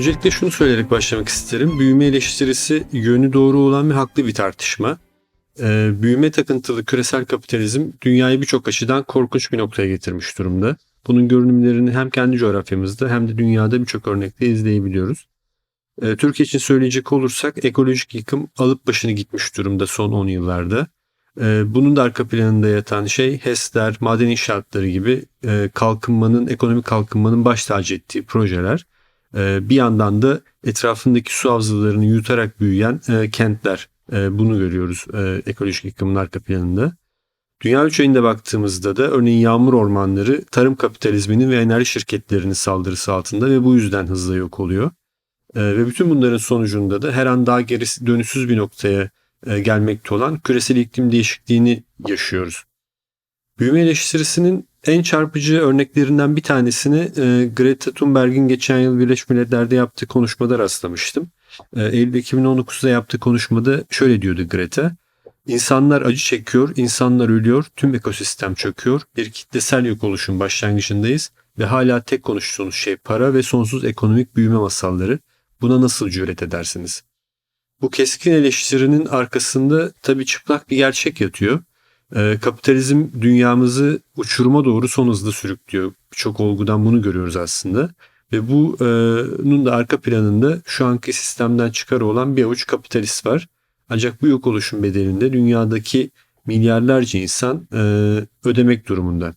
Öncelikle şunu söyleyerek başlamak isterim. Büyüme eleştirisi yönü doğru olan ve haklı bir tartışma. Ee, büyüme takıntılı küresel kapitalizm dünyayı birçok açıdan korkunç bir noktaya getirmiş durumda. Bunun görünümlerini hem kendi coğrafyamızda hem de dünyada birçok örnekte izleyebiliyoruz. Ee, Türkiye için söyleyecek olursak ekolojik yıkım alıp başını gitmiş durumda son 10 yıllarda. Ee, bunun da arka planında yatan şey HES'ler, maden inşaatları gibi e, kalkınmanın, ekonomik kalkınmanın baş tacı ettiği projeler. Ee, bir yandan da etrafındaki su havzalarını yutarak büyüyen e, kentler. E, bunu görüyoruz e, ekolojik yıkımın arka planında. Dünya ölçeğinde baktığımızda da örneğin yağmur ormanları tarım kapitalizminin ve enerji şirketlerinin saldırısı altında ve bu yüzden hızla yok oluyor. Ve bütün bunların sonucunda da her an daha gerisi dönüşsüz bir noktaya gelmekte olan küresel iklim değişikliğini yaşıyoruz. Büyüme eleştirisinin en çarpıcı örneklerinden bir tanesini e, Greta Thunberg'in geçen yıl Birleşmiş Milletler'de yaptığı konuşmada rastlamıştım. E, Eylül 2019'da yaptığı konuşmada şöyle diyordu Greta. İnsanlar acı çekiyor, insanlar ölüyor, tüm ekosistem çöküyor. Bir kitlesel yok oluşun başlangıcındayız ve hala tek konuştuğunuz şey para ve sonsuz ekonomik büyüme masalları. Buna nasıl cüret edersiniz? Bu keskin eleştirinin arkasında tabii çıplak bir gerçek yatıyor. Ee, kapitalizm dünyamızı uçuruma doğru son hızla sürüklüyor. Birçok olgudan bunu görüyoruz aslında. Ve bunun da arka planında şu anki sistemden çıkar olan bir avuç kapitalist var. Ancak bu yok oluşun bedelinde dünyadaki milyarlarca insan e, ödemek durumunda.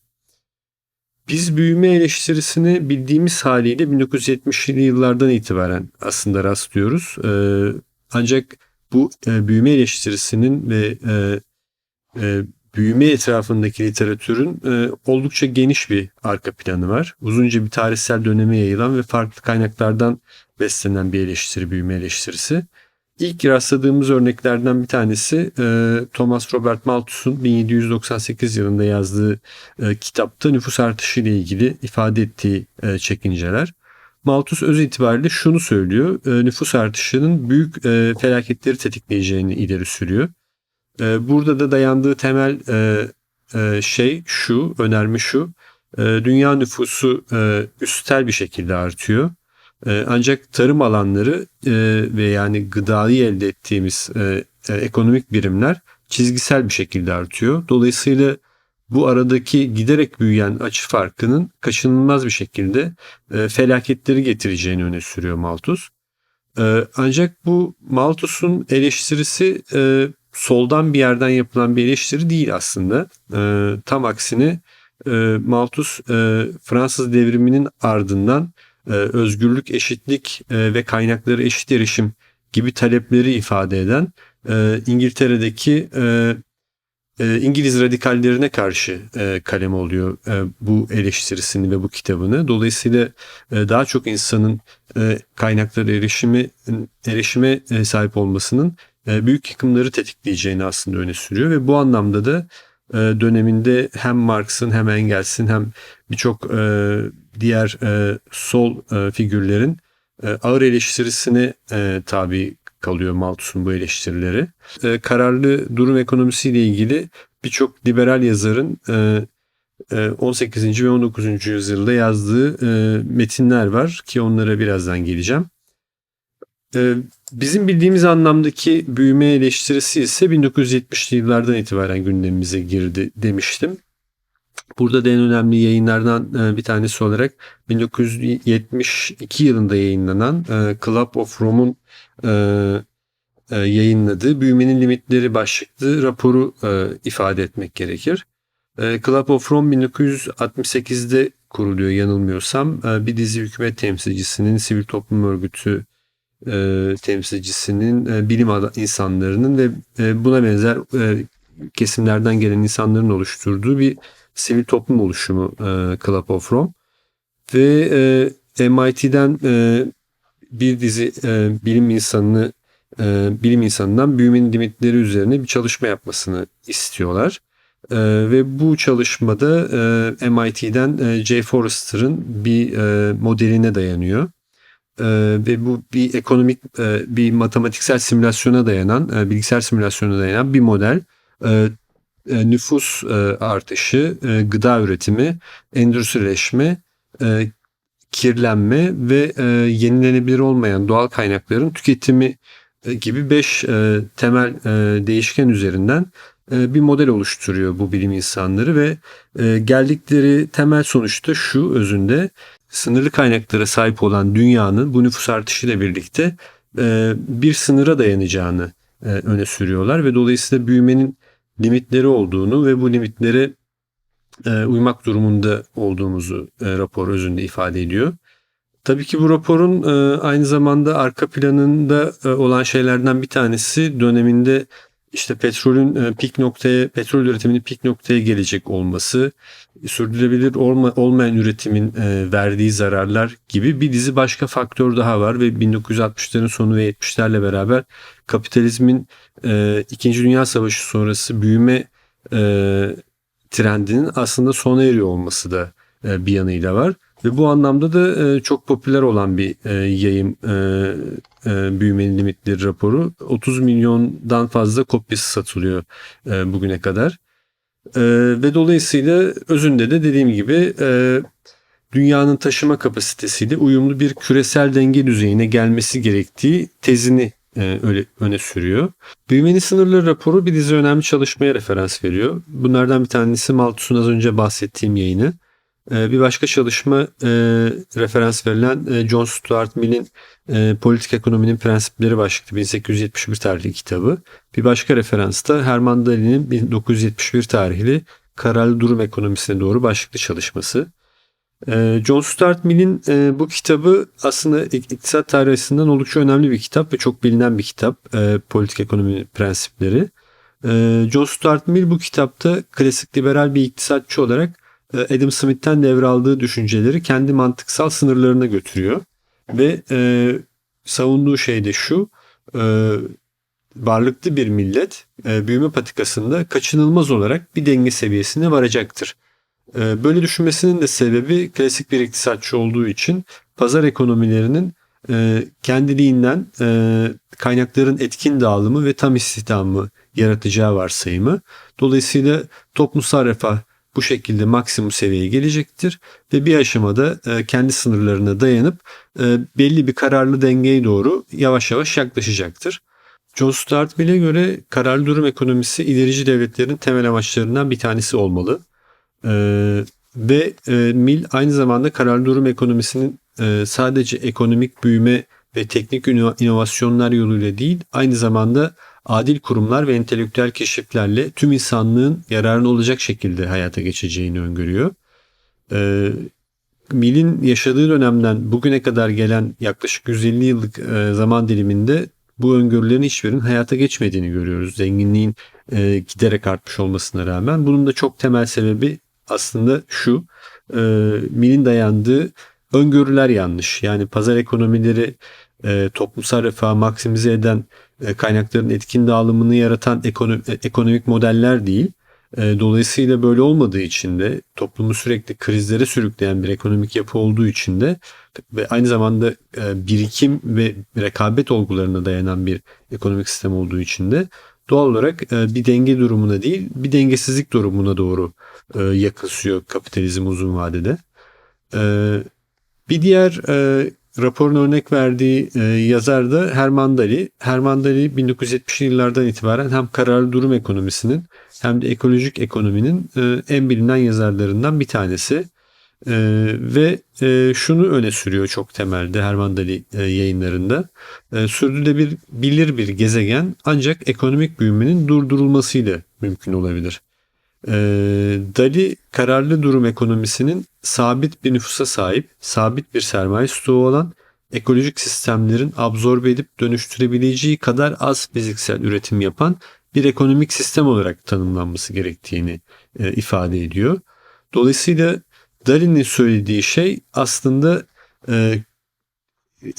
Biz büyüme eleştirisini bildiğimiz haliyle 1970'li yıllardan itibaren aslında rastlıyoruz. E, ancak bu e, büyüme eleştirisinin ve e, e, büyüme etrafındaki literatürün e, oldukça geniş bir arka planı var. Uzunca bir tarihsel döneme yayılan ve farklı kaynaklardan beslenen bir eleştiri, büyüme eleştirisi. İlk rastladığımız örneklerden bir tanesi e, Thomas Robert Malthus'un 1798 yılında yazdığı e, kitapta nüfus artışı ile ilgili ifade ettiği e, çekinceler. Malthus öz itibariyle şunu söylüyor. E, nüfus artışının büyük e, felaketleri tetikleyeceğini ileri sürüyor. E, burada da dayandığı temel e, e, şey şu, önerme şu. E, dünya nüfusu üstel bir şekilde artıyor. Ancak tarım alanları ve yani gıdayı elde ettiğimiz ekonomik birimler çizgisel bir şekilde artıyor. Dolayısıyla bu aradaki giderek büyüyen açı farkının kaçınılmaz bir şekilde felaketleri getireceğini öne sürüyor Malthus. Ancak bu Malthus'un eleştirisi soldan bir yerden yapılan bir eleştiri değil aslında. E, tam aksine e, Malthus e, Fransız devriminin ardından e, özgürlük, eşitlik e, ve kaynakları eşit erişim gibi talepleri ifade eden e, İngiltere'deki e, e, İngiliz radikallerine karşı e, kalem oluyor e, bu eleştirisini ve bu kitabını. Dolayısıyla e, daha çok insanın e, kaynakları erişimi erişime e, sahip olmasının büyük yıkımları tetikleyeceğini aslında öne sürüyor ve bu anlamda da e, döneminde hem Marx'ın hem Engels'in hem birçok e, diğer sol figürlerin ağır eleştirisine tabi kalıyor Malthus'un bu eleştirileri. Kararlı durum ekonomisiyle ilgili birçok liberal yazarın 18. ve 19. yüzyılda yazdığı metinler var ki onlara birazdan geleceğim. Bizim bildiğimiz anlamdaki büyüme eleştirisi ise 1970'li yıllardan itibaren gündemimize girdi demiştim. Burada da en önemli yayınlardan e, bir tanesi olarak 1972 yılında yayınlanan e, Club of Rome'un e, yayınladığı Büyümenin Limitleri başlıklı raporu ifade etmek gerekir. Club of Rome 1968'de kuruluyor yanılmıyorsam. Bir dizi hükümet temsilcisinin, sivil toplum örgütü temsilcisinin, bilim insanlarının ve buna benzer kesimlerden gelen insanların oluşturduğu bir sivil toplum oluşumu e, Club of Rome. Ve e, MIT'den e, bir dizi e, bilim insanını e, bilim insanından büyümenin limitleri üzerine bir çalışma yapmasını istiyorlar. E, ve bu çalışmada e, MIT'den e, Jay Forrester'ın bir e, modeline dayanıyor. E, ve bu bir ekonomik, e, bir matematiksel simülasyona dayanan, e, bilgisayar simülasyona dayanan bir model. E, e, nüfus e, artışı, e, gıda üretimi, endüstrileşme, kirlenme ve e, yenilenebilir olmayan doğal kaynakların tüketimi e, gibi 5 e, temel e, değişken üzerinden e, bir model oluşturuyor bu bilim insanları ve e, geldikleri temel sonuçta şu özünde sınırlı kaynaklara sahip olan dünyanın bu nüfus artışıyla birlikte e, bir sınıra dayanacağını e, öne sürüyorlar ve dolayısıyla büyümenin limitleri olduğunu ve bu limitlere e, uymak durumunda olduğumuzu rapor özünde ifade ediyor. Tabii ki bu raporun aynı zamanda arka planında olan şeylerden bir tanesi döneminde işte petrolün e, pik noktaya, petrol üretiminin pik noktaya gelecek olması, sürdürülebilir olma, olmayan üretimin e, verdiği zararlar gibi bir dizi başka faktör daha var ve 1960'ların sonu ve 70'lerle beraber kapitalizmin e, İkinci Dünya Savaşı sonrası büyüme trendinin aslında sona eriyor olması da bir yanıyla var. Ve bu anlamda da e, çok popüler olan bir e, yayın e, büyümenin limitleri raporu. 30 milyondan fazla kopyası satılıyor bugüne kadar. Ve dolayısıyla özünde de dediğim gibi dünyanın taşıma kapasitesiyle uyumlu bir küresel denge düzeyine gelmesi gerektiği tezini öyle öne sürüyor. Büyümenin sınırları raporu bir dizi önemli çalışmaya referans veriyor. Bunlardan bir tanesi Malthus'un az önce bahsettiğim yayını. E, bir başka çalışma e, referans verilen e, John Stuart Mill'in e, Politik Ekonominin Prensipleri başlıklı 1871 tarihli kitabı. Bir başka referans da Herman Daly'nin 1971 tarihli Kararlı Durum Ekonomisine doğru başlıklı çalışması. E, John Stuart Mill'in bu kitabı aslında iktisat tarihi açısından oldukça önemli bir kitap ve çok bilinen bir kitap. Politik Ekonomi Prensipleri. E, John Stuart Mill bu kitapta klasik liberal bir iktisatçı olarak Adam Smith'ten devraldığı düşünceleri kendi mantıksal sınırlarına götürüyor. Ve e, savunduğu şey de şu, e, varlıklı bir millet e, büyüme patikasında kaçınılmaz olarak bir denge seviyesine varacaktır. E, böyle düşünmesinin de sebebi klasik bir iktisatçı olduğu için pazar ekonomilerinin e, kendiliğinden e, kaynakların etkin dağılımı ve tam istihdamı yaratacağı varsayımı. Dolayısıyla toplumsal refah bu şekilde maksimum seviyeye gelecektir ve bir aşamada e, kendi sınırlarına dayanıp e, belli bir kararlı dengeye doğru yavaş yavaş yaklaşacaktır. John Stuart Mill'e göre kararlı durum ekonomisi ilerici devletlerin temel amaçlarından bir tanesi olmalı. E, ve Mill aynı zamanda kararlı durum ekonomisinin sadece ekonomik büyüme ve teknik inovasyonlar yoluyla değil aynı zamanda adil kurumlar ve entelektüel keşiflerle tüm insanlığın yararına olacak şekilde hayata geçeceğini öngörüyor. Ee, Mill'in yaşadığı dönemden bugüne kadar gelen yaklaşık 150 yıllık e, zaman diliminde bu öngörülerin hiçbirinin hayata geçmediğini görüyoruz. Zenginliğin e, giderek artmış olmasına rağmen. Bunun da çok temel sebebi aslında şu. E, Mill'in dayandığı öngörüler yanlış. Yani pazar ekonomileri e, toplumsal refahı maksimize eden e, kaynakların etkin dağılımını yaratan e, ekonomik modeller değil. E, dolayısıyla böyle olmadığı için de toplumu sürekli krizlere sürükleyen bir ekonomik yapı olduğu için de ve aynı zamanda birikim ve rekabet olgularına dayanan bir ekonomik sistem olduğu için de doğal olarak bir denge durumuna değil bir dengesizlik durumuna doğru yakısıyor kapitalizm uzun vadede. Bir diğer raporun örnek verdiği e, yazar da Herman Daly. Herman Daly 1970'li yıllardan itibaren hem kararlı durum ekonomisinin hem de ekolojik ekonominin e, en bilinen yazarlarından bir tanesi. E, ve e, şunu öne sürüyor çok temelde Herman Daly e, yayınlarında. E, sürdürülebilir bilir bir gezegen ancak ekonomik büyümenin durdurulmasıyla mümkün olabilir. E, Dali kararlı durum ekonomisinin sabit bir nüfusa sahip, sabit bir sermaye stoğu olan ekolojik sistemlerin absorbe edip dönüştürebileceği kadar az fiziksel üretim yapan bir ekonomik sistem olarak tanımlanması gerektiğini e, ifade ediyor. Dolayısıyla Dalin'in söylediği şey aslında e,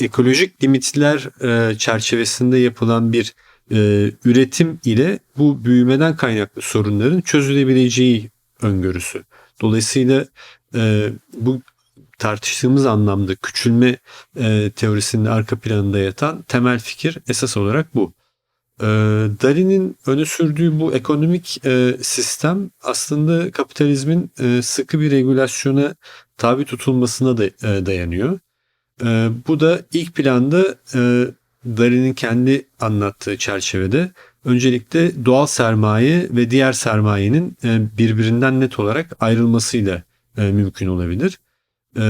ekolojik limitler e, çerçevesinde yapılan bir e, üretim ile bu büyümeden kaynaklı sorunların çözülebileceği öngörüsü. Dolayısıyla e, bu tartıştığımız anlamda küçülme e, teorisinin arka planında yatan temel fikir esas olarak bu. E, Daly'nin öne sürdüğü bu ekonomik e, sistem aslında kapitalizmin e, sıkı bir regülasyona tabi tutulmasına da e, dayanıyor. E, bu da ilk planda e, Dari'nin kendi anlattığı çerçevede öncelikle doğal sermaye ve diğer sermayenin e, birbirinden net olarak ayrılmasıyla e, mümkün olabilir. E,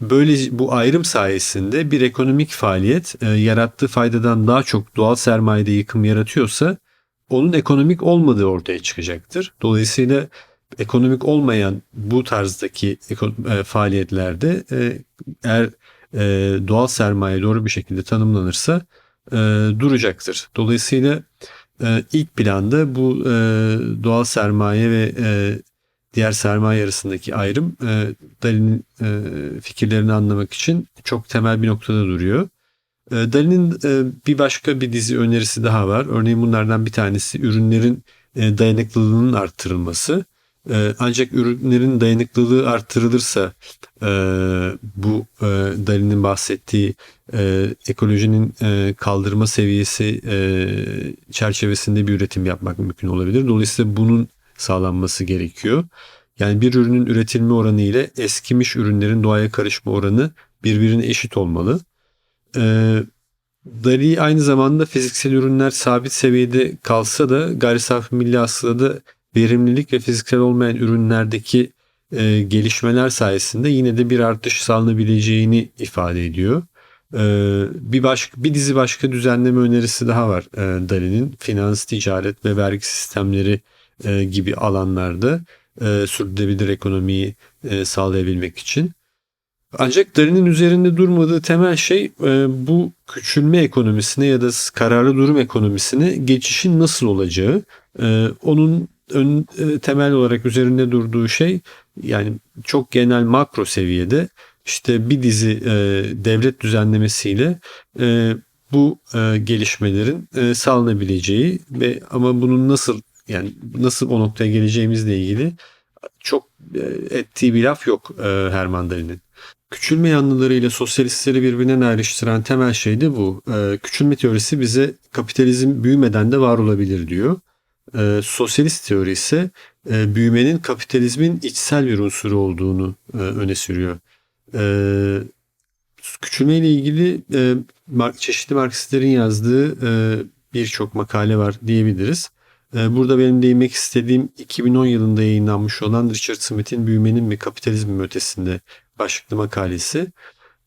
böyle bu ayrım sayesinde bir ekonomik faaliyet yarattığı faydadan daha çok doğal sermayede yıkım yaratıyorsa onun ekonomik olmadığı ortaya çıkacaktır. Dolayısıyla ekonomik olmayan bu tarzdaki faaliyetlerde eğer e, doğal sermaye doğru bir şekilde tanımlanırsa e, duracaktır. Dolayısıyla e, ilk planda bu e, doğal sermaye ve e, diğer sermaye arasındaki ayrım e, Dali'nin e, fikirlerini anlamak için çok temel bir noktada duruyor. E, Dali'nin e, bir başka bir dizi önerisi daha var. Örneğin bunlardan bir tanesi ürünlerin e, dayanıklılığının arttırılması. E, ancak ürünlerin dayanıklılığı arttırılırsa e, bu e, Dali'nin bahsettiği e, ekolojinin e, kaldırma seviyesi e, çerçevesinde bir üretim yapmak mümkün olabilir. Dolayısıyla bunun sağlanması gerekiyor. Yani bir ürünün üretilme oranı ile eskimiş ürünlerin doğaya karışma oranı birbirine eşit olmalı. Ee, Dari aynı zamanda fiziksel ürünler sabit seviyede kalsa da gayri safi milli hasılada verimlilik ve fiziksel olmayan ürünlerdeki e, gelişmeler sayesinde yine de bir artış sağlanabileceğini ifade ediyor. Ee, bir başka bir dizi başka düzenleme önerisi daha var e, Dali'nin finans, ticaret ve vergi sistemleri e, gibi alanlarda e, sürdürülebilir ekonomiyi e, sağlayabilmek için. Ancak Dari'nin üzerinde durmadığı temel şey e, bu küçülme ekonomisine ya da kararlı durum ekonomisine geçişin nasıl olacağı. E, onun ön, e, temel olarak üzerinde durduğu şey yani çok genel makro seviyede işte bir dizi e, devlet düzenlemesiyle e, bu e, gelişmelerin e, sağlanabileceği ve ama bunun nasıl yani nasıl o noktaya geleceğimizle ilgili çok e, ettiği bir laf yok e, Herman Daly'nin. Küçülme yanlılarıyla sosyalistleri birbirinden ayrıştıran temel şey de bu. E, küçülme teorisi bize kapitalizm büyümeden de var olabilir diyor. Sosyalist teori ise büyümenin kapitalizmin içsel bir unsuru olduğunu öne sürüyor. Küçülme ile ilgili çeşitli Marksistlerin yazdığı birçok makale var diyebiliriz. Ee, burada benim değinmek istediğim 2010 yılında yayınlanmış olan Richard Smith'in Büyümenin ve Kapitalizmin Ötesinde başlıklı makalesi.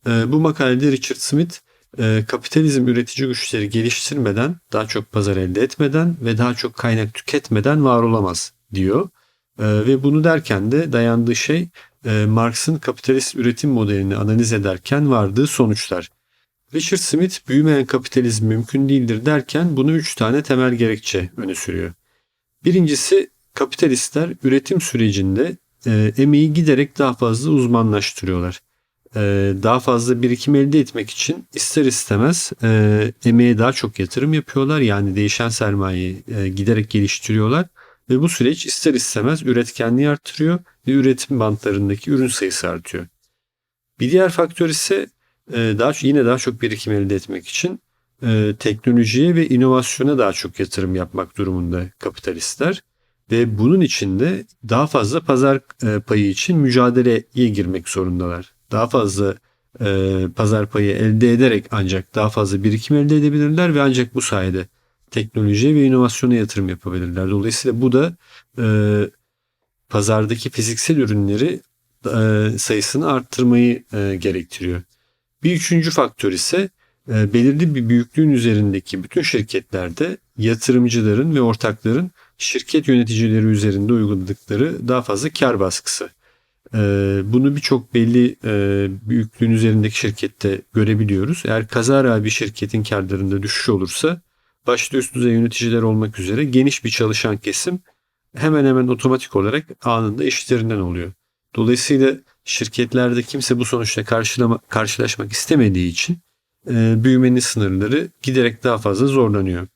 Ee, bu makalede Richard Smith e, kapitalizm üretici güçleri geliştirmeden, daha çok pazar elde etmeden ve daha çok kaynak tüketmeden var olamaz diyor. Ee, ve bunu derken de dayandığı şey e, Marx'ın kapitalist üretim modelini analiz ederken vardığı sonuçlar. Richard Smith büyümeyen kapitalizm mümkün değildir derken bunu üç tane temel gerekçe öne sürüyor. Birincisi kapitalistler üretim sürecinde e, emeği giderek daha fazla uzmanlaştırıyorlar. E, daha fazla birikim elde etmek için ister istemez e, emeğe daha çok yatırım yapıyorlar. Yani değişen sermayeyi e, giderek geliştiriyorlar. Ve bu süreç ister istemez üretkenliği artırıyor ve üretim bantlarındaki ürün sayısı artıyor. Bir diğer faktör ise ee, daha yine daha çok birikim elde etmek için e, teknolojiye ve inovasyona daha çok yatırım yapmak durumunda kapitalistler ve bunun için de daha fazla pazar e, payı için mücadeleye girmek zorundalar. Daha fazla e, pazar payı elde ederek ancak daha fazla birikim elde edebilirler ve ancak bu sayede teknolojiye ve inovasyona yatırım yapabilirler. Dolayısıyla bu da pazardaki fiziksel ürünleri sayısını arttırmayı gerektiriyor. Bir üçüncü faktör ise e, belirli bir büyüklüğün üzerindeki bütün şirketlerde yatırımcıların ve ortakların şirket yöneticileri üzerinde uyguladıkları daha fazla kar baskısı. E, bunu birçok belli e, büyüklüğün üzerindeki şirkette görebiliyoruz. Eğer kazara bir şirketin karlarında düşüş olursa başta üst düzey yöneticiler olmak üzere geniş bir çalışan kesim hemen hemen otomatik olarak anında eşitlerinden oluyor. Dolayısıyla şirketlerde kimse bu sonuçla karşılama, karşılaşmak istemediği için e, büyümenin sınırları giderek daha fazla zorlanıyor.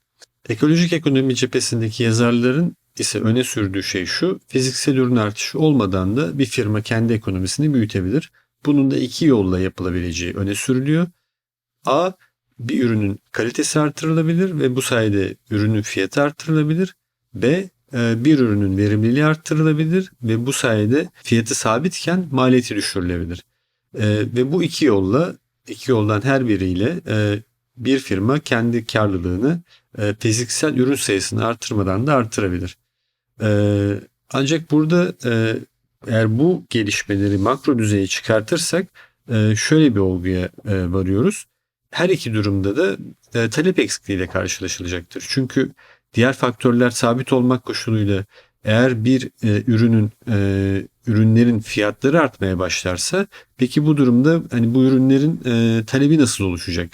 Ekolojik ekonomi cephesindeki yazarların ise öne sürdüğü şey şu, fiziksel ürün artışı olmadan da bir firma kendi ekonomisini büyütebilir. Bunun da iki yolla yapılabileceği öne sürülüyor. A, bir ürünün kalitesi artırılabilir ve bu sayede ürünün fiyatı artırılabilir. B, e, bir ürünün verimliliği arttırılabilir ve bu sayede fiyatı sabitken maliyeti düşürülebilir. E, ve bu iki yolla iki yoldan her biriyle e, bir firma kendi karlılığını fiziksel ürün sayısını artırmadan da artırabilir. Ancak burada eğer bu gelişmeleri makro düzeye çıkartırsak şöyle bir olguya varıyoruz. Her iki durumda da talep eksikliğiyle karşılaşılacaktır. Çünkü diğer faktörler sabit olmak koşuluyla eğer bir e, ürünün e, ürünlerin fiyatları artmaya başlarsa peki bu durumda hani bu ürünlerin e, talebi nasıl oluşacak?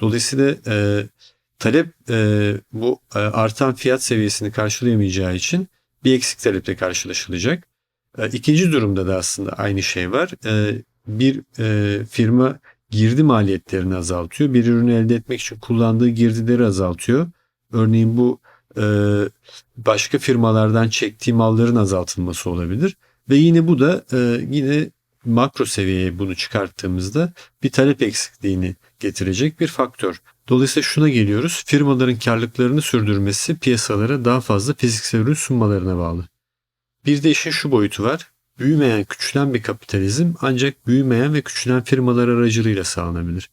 Dolayısıyla e, talep e, bu e, artan fiyat seviyesini karşılayamayacağı için bir eksik taleple karşılaşılacak. E, ikinci durumda da aslında aynı şey var. E, bir e, firma girdi maliyetlerini azaltıyor. Bir ürünü elde etmek için kullandığı girdileri azaltıyor. Örneğin bu e, başka firmalardan çektiği malların azaltılması olabilir. Ve yine bu da e, yine makro seviyeye bunu çıkarttığımızda bir talep eksikliğini getirecek bir faktör. Dolayısıyla şuna geliyoruz. Firmaların karlılıklarını sürdürmesi piyasalara daha fazla fiziksel ürün sunmalarına bağlı. Bir de işin şu boyutu var. Büyümeyen, küçülen bir kapitalizm ancak büyümeyen ve küçülen firmalar aracılığıyla sağlanabilir.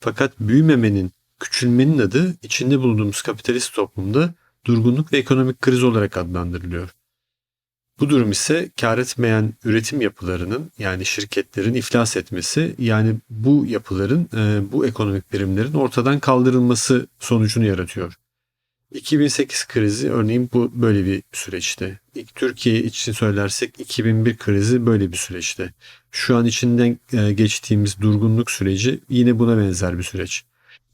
Fakat büyümemenin, küçülmenin adı içinde bulunduğumuz kapitalist toplumda durgunluk ve ekonomik kriz olarak adlandırılıyor. Bu durum ise kar etmeyen üretim yapılarının yani şirketlerin iflas etmesi yani bu yapıların e, bu ekonomik birimlerin ortadan kaldırılması sonucunu yaratıyor. 2008 krizi örneğin bu böyle bir süreçte. Türkiye için söylersek 2001 krizi böyle bir süreçte. Şu an içinden e, geçtiğimiz durgunluk süreci yine buna benzer bir süreç.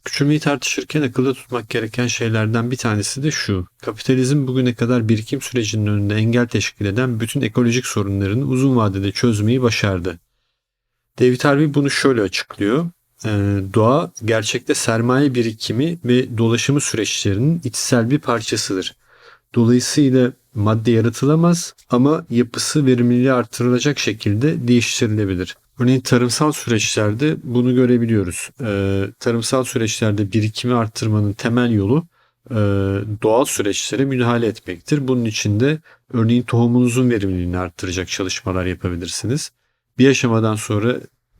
Küçülmeyi tartışırken akılda tutmak gereken şeylerden bir tanesi de şu. Kapitalizm bugüne kadar birikim sürecinin önünde engel teşkil eden bütün ekolojik sorunlarını uzun vadede çözmeyi başardı. David Harvey bunu şöyle açıklıyor. Ee, doğa gerçekte sermaye birikimi ve dolaşımı süreçlerinin içsel bir parçasıdır. Dolayısıyla madde yaratılamaz ama yapısı verimliliği artırılacak şekilde değiştirilebilir. Örneğin tarımsal süreçlerde bunu görebiliyoruz. Ee, tarımsal süreçlerde birikimi arttırmanın temel yolu e, doğal süreçlere müdahale etmektir. Bunun için de örneğin tohumunuzun verimliliğini arttıracak çalışmalar yapabilirsiniz. Bir aşamadan sonra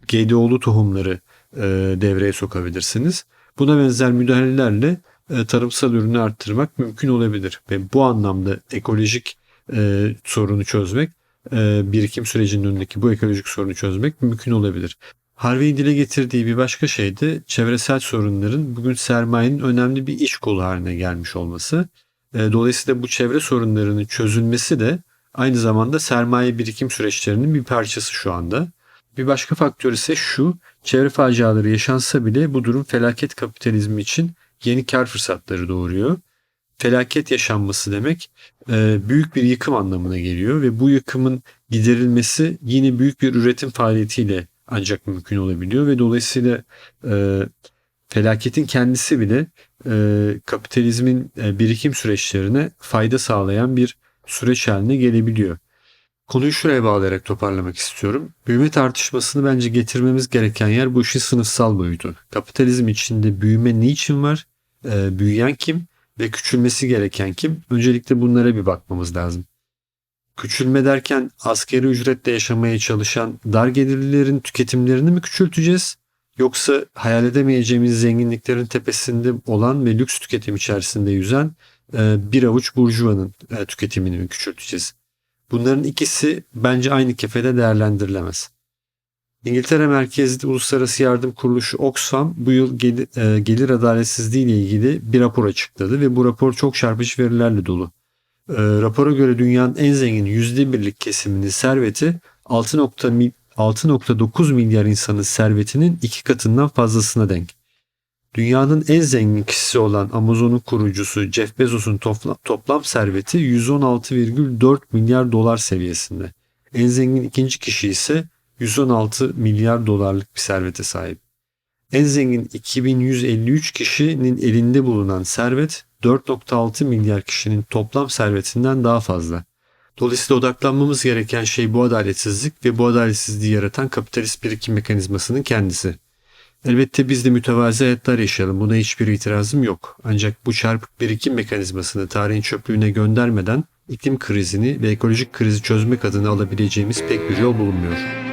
GDO'lu tohumları e, devreye sokabilirsiniz. Buna benzer müdahalelerle e, tarımsal ürünü arttırmak mümkün olabilir ve bu anlamda ekolojik sorunu çözmek birikim sürecinin önündeki bu ekolojik sorunu çözmek mümkün olabilir. Harvey'in dile getirdiği bir başka şey de çevresel sorunların bugün sermayenin önemli bir iş kolu haline gelmiş olması. E, dolayısıyla bu çevre sorunlarının çözülmesi de aynı zamanda sermaye birikim süreçlerinin bir parçası şu anda. Bir başka faktör ise şu, çevre faciaları yaşansa bile bu durum felaket kapitalizmi için yeni kar fırsatları doğuruyor felaket yaşanması demek e, büyük bir yıkım anlamına geliyor ve bu yıkımın giderilmesi yine büyük bir üretim faaliyetiyle ancak mümkün olabiliyor ve dolayısıyla e, felaketin kendisi bile e, kapitalizmin birikim süreçlerine fayda sağlayan bir süreç haline gelebiliyor. Konuyu şuraya bağlayarak toparlamak istiyorum. Büyüme tartışmasını bence getirmemiz gereken yer bu işin sınıfsal boyutu. Kapitalizm içinde büyüme niçin var? büyüyen kim? Ve küçülmesi gereken kim? Öncelikle bunlara bir bakmamız lazım. Küçülme derken askeri ücretle yaşamaya çalışan dar gelirlilerin tüketimlerini mi küçülteceğiz? Yoksa hayal edemeyeceğimiz zenginliklerin tepesinde olan ve lüks tüketim içerisinde yüzen e, bir avuç burjuvanın e, tüketimini mi küçülteceğiz? Bunların ikisi bence aynı kefede değerlendirilemez. İngiltere merkezli Uluslararası Yardım Kuruluşu Oxfam bu yıl gelir, e, gelir adaletsizliği ile ilgili bir rapor açıkladı ve bu rapor çok çarpıcı verilerle dolu. E, rapora göre dünyanın en zengin %1'lik kesiminin serveti 6.9 milyar insanın servetinin iki katından fazlasına denk. Dünyanın en zengin kişisi olan Amazon'un kurucusu Jeff Bezos'un toplam, toplam serveti 116,4 milyar dolar seviyesinde. En zengin ikinci kişi ise 116 milyar dolarlık bir servete sahip. En zengin 2153 kişinin elinde bulunan servet 4.6 milyar kişinin toplam servetinden daha fazla. Dolayısıyla odaklanmamız gereken şey bu adaletsizlik ve bu adaletsizliği yaratan kapitalist birikim mekanizmasının kendisi. Elbette biz de mütevazi hayatlar yaşayalım. Buna hiçbir itirazım yok. Ancak bu çarpık birikim mekanizmasını tarihin çöplüğüne göndermeden iklim krizini ve ekolojik krizi çözmek adına alabileceğimiz pek bir yol bulunmuyor.